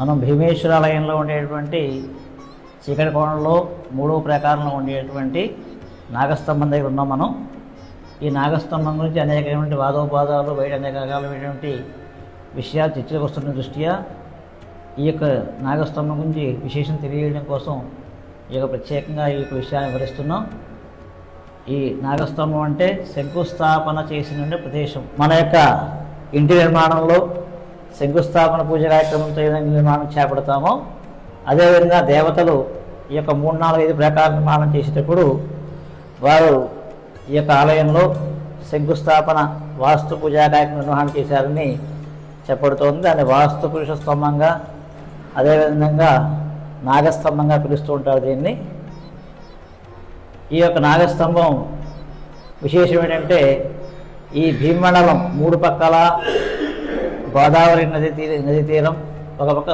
మనం భీమేశ్వరాలయంలో ఉండేటువంటి చీకటి కోణంలో మూడవ ప్రకారంలో ఉండేటువంటి నాగస్తంభం దగ్గర ఉన్నాం మనం. ఈ నాగస్తంభం గురించి అనేకమైనటువంటి వాదోపాదాలు బయట అనేక రకాలైనటువంటి విషయాలు చర్చలకు వస్తున్న దృష్ట్యా ఈ యొక్క నాగస్తంభం గురించి విశేషం తెలియజేయడం కోసం ఈ యొక్క ప్రత్యేకంగా ఈ యొక్క విషయాన్ని వివరిస్తున్నాం. ఈ నాగస్తంభం అంటే శంకుస్థాపన చేసిన ప్రదేశం. మన యొక్క ఇంటి నిర్మాణంలో శంకుస్థాపన పూజ కార్యక్రమంతో ఏదైనా నిర్మాణం చేపడతామో అదేవిధంగా దేవతలు ఈ యొక్క మూడు నాలుగు ఐదు ప్రకార నిర్మాణం చేసేటప్పుడు వారు ఈ యొక్క ఆలయంలో శంకుస్థాపన వాస్తు పూజా కార్యక్రమం నిర్వహణ చేశారని చెప్పబడుతోంది. దాన్ని వాస్తు పురుష స్తంభంగా అదేవిధంగా నాగస్తంభంగా పిలుస్తూ ఉంటారు దీన్ని. ఈ యొక్క నాగస్తంభం విశేషం ఏంటంటే ఈ భీమండలం మూడు పక్కల గోదావరి నది తీర నది తీరం ఒక పక్క